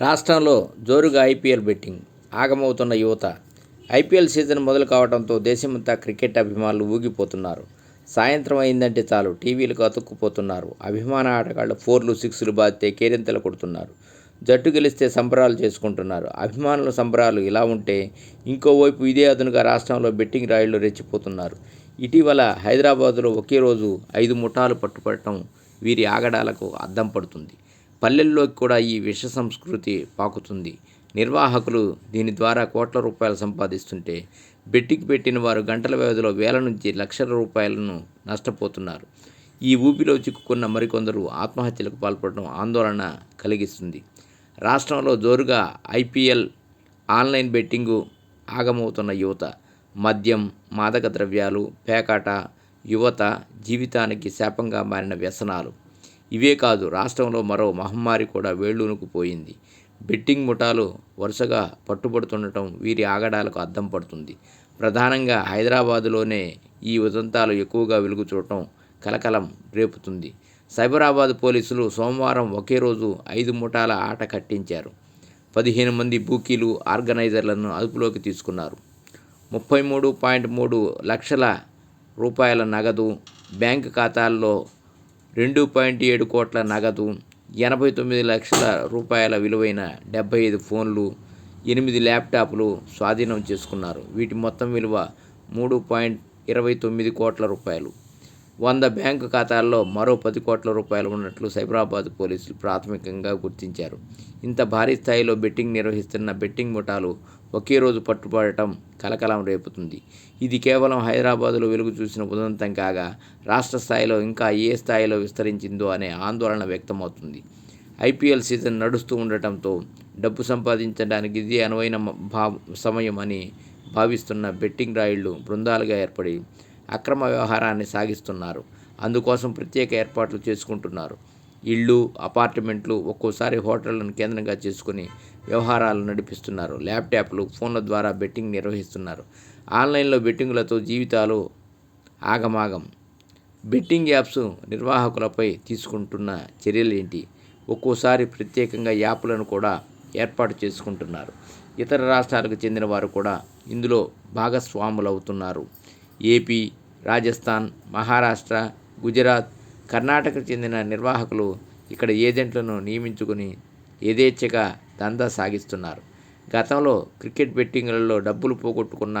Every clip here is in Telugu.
రాష్ట్రంలో జోరుగా ఐపీఎల్ బెట్టింగ్. ఆగమవుతున్న యువత ఐపీఎల్ సీజన్ మొదలు కావడంతో దేశమంతా క్రికెట్ అభిమానులు ఊగిపోతున్నారు. సాయంత్రం అయిందంటే చాలు టీవీలకు అతుక్కుపోతున్నారు. అభిమాన ఆటగాళ్ళు ఫోర్లు సిక్స్లు బాధితే కేరింతలు కొడుతున్నారు. జట్టు గెలిస్తే సంబరాలు చేసుకుంటున్నారు. అభిమానుల సంబరాలు ఇలా ఉంటే ఇంకోవైపు ఇదే అదునుగా రాష్ట్రంలో బెట్టింగ్ రాయిళ్ళు రెచ్చిపోతున్నారు. ఇటీవల హైదరాబాదులో ఒకే రోజు ఐదు ముఠాలు పట్టుపడటం వీరి ఆగడాలకు అద్దం పడుతుంది. పల్లెల్లోకి కూడా ఈ విష సంస్కృతి పాకుతుంది. నిర్వాహకులు దీని ద్వారా కోట్ల రూపాయలు సంపాదిస్తుంటే బెట్టికి పెట్టిన వారు గంటల వ్యవధిలో వేల నుంచి లక్షల రూపాయలను నష్టపోతున్నారు. ఈ ఊపిలో చిక్కుకున్న మరికొందరు ఆత్మహత్యలకు పాల్పడడం ఆందోళన కలిగిస్తుంది. రాష్ట్రంలో జోరుగా ఐపీఎల్ ఆన్లైన్ బెట్టింగు ఆగమవుతున్న యువత మద్యం మాదక ద్రవ్యాలు పేకాట యువత జీవితానికి శాపంగా మారిన వ్యసనాలు. ఇవే కాదు రాష్ట్రంలో మరో మహమ్మారి కూడా వేళ్ళూనుకు పోయింది. బెట్టింగ్ ముఠాలు వరుసగా పట్టుబడుతుండటం వీరి ఆగడాలకు అద్దం పడుతుంది. ప్రధానంగా హైదరాబాదులోనే ఈ ఉదంతాలు ఎక్కువగా వెలుగు చూడటం కలకలం రేపుతుంది. సైబరాబాద్ పోలీసులు సోమవారం ఒకే రోజు ఐదు ముఠాల ఆట కట్టించారు. పదిహేను మంది బూకీలు ఆర్గనైజర్లను అదుపులోకి తీసుకున్నారు. ముప్పై మూడు పాయింట్ మూడు లక్షల రూపాయల నగదు బ్యాంక్ ఖాతాల్లో రెండు పాయింట్ ఏడు కోట్ల నగదు ఎనభై తొమ్మిది లక్షల రూపాయల విలువైన డెబ్బై ఐదు ఫోన్లు ఎనిమిది ల్యాప్టాప్లు స్వాధీనం చేసుకున్నారు. వీటి మొత్తం విలువ మూడు పాయింట్ ఇరవై తొమ్మిది కోట్ల రూపాయలు. వంద బ్యాంకు ఖాతాల్లో మరో పది కోట్ల రూపాయలు ఉన్నట్లు సైబరాబాద్ పోలీసులు ప్రాథమికంగా గుర్తించారు. ఇంత భారీ స్థాయిలో బెట్టింగ్ నిర్వహిస్తున్న బెట్టింగ్ ముఠాలు ఒకే రోజు పట్టుబడటం కలకలం రేపుతుంది. ఇది కేవలం హైదరాబాదులో వెలుగు చూసిన ఉదంతం కాగా రాష్ట్ర స్థాయిలో ఇంకా ఏ స్థాయిలో విస్తరించిందో అనే ఆందోళన వ్యక్తమవుతుంది. ఐపీఎల్ సీజన్ నడుస్తూ ఉండటంతో డబ్బు సంపాదించడానికి ఇది అనువైన భా సమయం అని భావిస్తున్న బెట్టింగ్ రాయిళ్ళు బృందాలుగా ఏర్పడి అక్రమ వ్యవహారాన్ని సాగిస్తున్నారు. అందుకోసం ప్రత్యేక ఏర్పాట్లు చేసుకుంటున్నారు. ఇళ్ళు అపార్ట్మెంట్లు ఒక్కోసారి హోటళ్ళను కేంద్రంగా చేసుకుని వ్యవహారాలు నడిపిస్తున్నారు. ల్యాప్టాప్లు ఫోన్ల ద్వారా బెట్టింగ్ నిర్వహిస్తున్నారు. ఆన్లైన్లో బెట్టింగులతో జీవితాలు ఆగమాగం. బెట్టింగ్ యాప్స్ నిర్వాహకులపై తీసుకుంటున్న చర్యలు ఏంటి? ఒక్కోసారి ప్రత్యేకంగా యాప్లను కూడా ఏర్పాటు చేసుకుంటున్నారు. ఇతర రాష్ట్రాలకు చెందిన వారు కూడా ఇందులో భాగస్వాములవుతున్నారు. ఏపీ రాజస్థాన్ మహారాష్ట్ర గుజరాత్ కర్ణాటకకు చెందిన నిర్వాహకులు ఇక్కడ ఏజెంట్లను నియమించుకుని యథేచ్ఛగా దందా సాగిస్తున్నారు. గతంలో క్రికెట్ బెట్టింగ్లలో డబ్బులు పోగొట్టుకున్న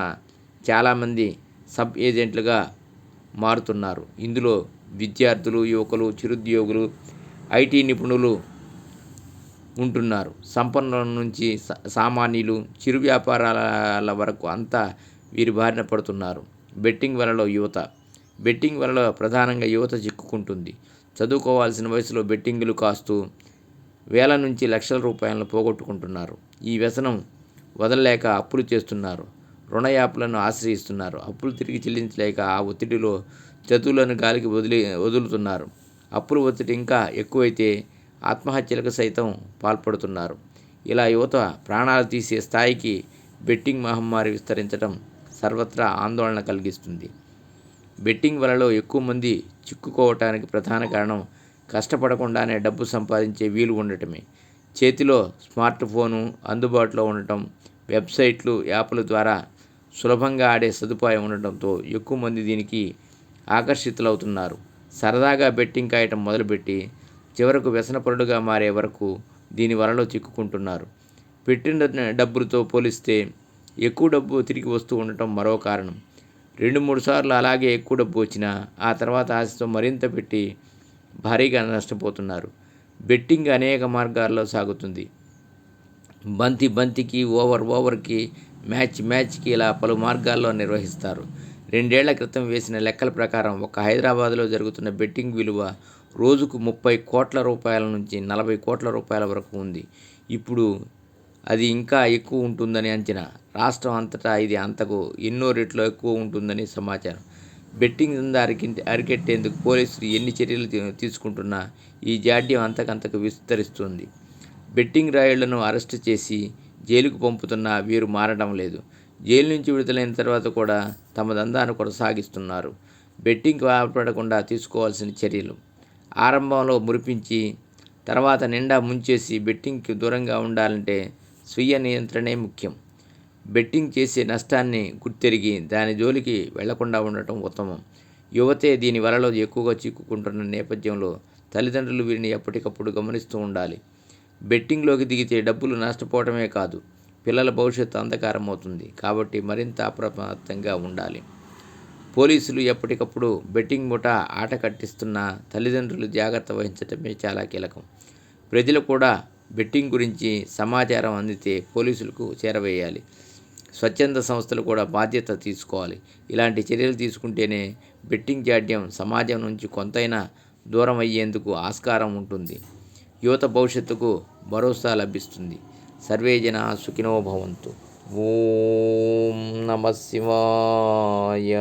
చాలామంది సబ్ ఏజెంట్లుగా మారుతున్నారు. ఇందులో విద్యార్థులు యువకులు చిరుద్యోగులు ఐటీ నిపుణులు ఉంటున్నారు. సంపన్నుల నుంచి సామాన్యులు చిరు వ్యాపారాల వరకు అంతా వీరి బారిన పడుతున్నారు. బెట్టింగ్ వలలో యువత బెట్టింగ్ వలలో ప్రధానంగా యువత చిక్కుకుంటుంది. చదువుకోవాల్సిన వయసులో బెట్టింగులు కాస్తూ వేల నుంచి లక్షల రూపాయలను పోగొట్టుకుంటున్నారు. ఈ వ్యసనం వదలలేక అప్పులు చేస్తున్నారు. రుణ యాప్లను ఆశ్రయిస్తున్నారు. అప్పులు తిరిగి చెల్లించలేక ఆ ఒత్తిడిలో చదువులను గాలికి వదిలి వదులుతున్నారు. అప్పుల ఒత్తిడి ఇంకా ఎక్కువైతే ఆత్మహత్యలకు సైతం పాల్పడుతున్నారు. ఇలా యువత ప్రాణాలు తీసే స్థాయికి బెట్టింగ్ మహమ్మారి విస్తరించడం సర్వత్రా ఆందోళన కలిగిస్తుంది. బెట్టింగ్ వలలో ఎక్కువ మంది చిక్కుకోవటానికి ప్రధాన కారణం కష్టపడకుండానే డబ్బు సంపాదించే వీలు ఉండటమే. చేతిలో స్మార్ట్ ఫోను అందుబాటులో ఉండటం వెబ్సైట్లు యాప్ల ద్వారా సులభంగా ఆడే సదుపాయం ఉండటంతో ఎక్కువ మంది దీనికి ఆకర్షితులవుతున్నారు. సరదాగా బెట్టింగ్ కాయటం మొదలుపెట్టి చివరకు వ్యసనపరుడుగా మారే వరకు దీని వలలో చిక్కుకుంటున్నారు. పెట్టిన డబ్బులతో పోలిస్తే ఎక్కువ డబ్బు తిరిగి వస్తూ ఉండటం మరో కారణం. రెండు మూడు సార్లు అలాగే ఎక్కువ డబ్బు వచ్చినా ఆ తర్వాత ఆశతో మరింత పెట్టి భారీగా నష్టపోతున్నారు. బెట్టింగ్ అనేక మార్గాల్లో సాగుతుంది. బంతి బంతికి ఓవర్ ఓవర్కి మ్యాచ్ మ్యాచ్కి ఇలా పలు మార్గాల్లో నిర్వహిస్తారు. రెండేళ్ళ క్రితం వేసిన లెక్కల ప్రకారం ఒక హైదరాబాద్లో జరుగుతున్న బెట్టింగ్ విలువ రోజుకు ముప్పై కోట్ల రూపాయల నుంచి నలభై కోట్ల రూపాయల వరకు ఉంది. ఇప్పుడు అది ఇంకా ఎక్కువ ఉంటుందని అంచనా. రాష్ట్రం అంతటా ఇది అంతకు ఎన్నో రెట్లు ఎక్కువ ఉంటుందని సమాచారం. బెట్టింగ్ దందా అరికి అరికెట్టేందుకు పోలీసులు ఎన్ని చర్యలు తీసుకుంటున్నా ఈ జాడ్యం అంతకంతకు విస్తరిస్తుంది. బెట్టింగ్ రాయుళ్ళను అరెస్టు చేసి జైలుకు పంపుతున్నా వీరు మారడం లేదు. జైలు నుంచి విడుదలైన తర్వాత కూడా తమ దందాను కొనసాగిస్తున్నారు. బెట్టింగ్ పాల్పడకుండా తీసుకోవాల్సిన చర్యలు. ఆరంభంలో మురిపించి తర్వాత నిండా ముంచేసి బెట్టింగ్కి దూరంగా ఉండాలంటే స్వీయ నియంత్రణే ముఖ్యం. బెట్టింగ్ చేసే నష్టాన్ని గుర్తెరిగి దాని జోలికి వెళ్ళకుండా ఉండటం ఉత్తమం. యువతే దీని వలలో ఎక్కువగా చిక్కుకుంటున్న నేపథ్యంలో తల్లిదండ్రులు వీరిని ఎప్పటికప్పుడు గమనిస్తూ ఉండాలి. బెట్టింగ్లోకి దిగితే డబ్బులు నష్టపోవటమే కాదు పిల్లల భవిష్యత్తు అంధకారం అవుతుంది కాబట్టి మరింత అప్రమత్తంగా ఉండాలి. పోలీసులు ఎప్పటికప్పుడు బెట్టింగ్ ముఠా ఆట కట్టిస్తున్న తల్లిదండ్రులు జాగ్రత్త వహించటమే చాలా కీలకం. ప్రజలు కూడా బెట్టింగ్ గురించి సమాచారం అందితే పోలీసులకు చేరవేయాలి. స్వచ్ఛంద సంస్థలు కూడా బాధ్యత తీసుకోవాలి. ఇలాంటి చర్యలు తీసుకుంటేనే బెట్టింగ్ జాడ్యం సమాజం నుంచి కొంతైనా దూరం అయ్యేందుకు ఆస్కారం ఉంటుంది. యువత భవిష్యత్తుకు భరోసా లభిస్తుంది. సర్వే జన సుఖినో భవంతు. ఓం నమ శివాయ.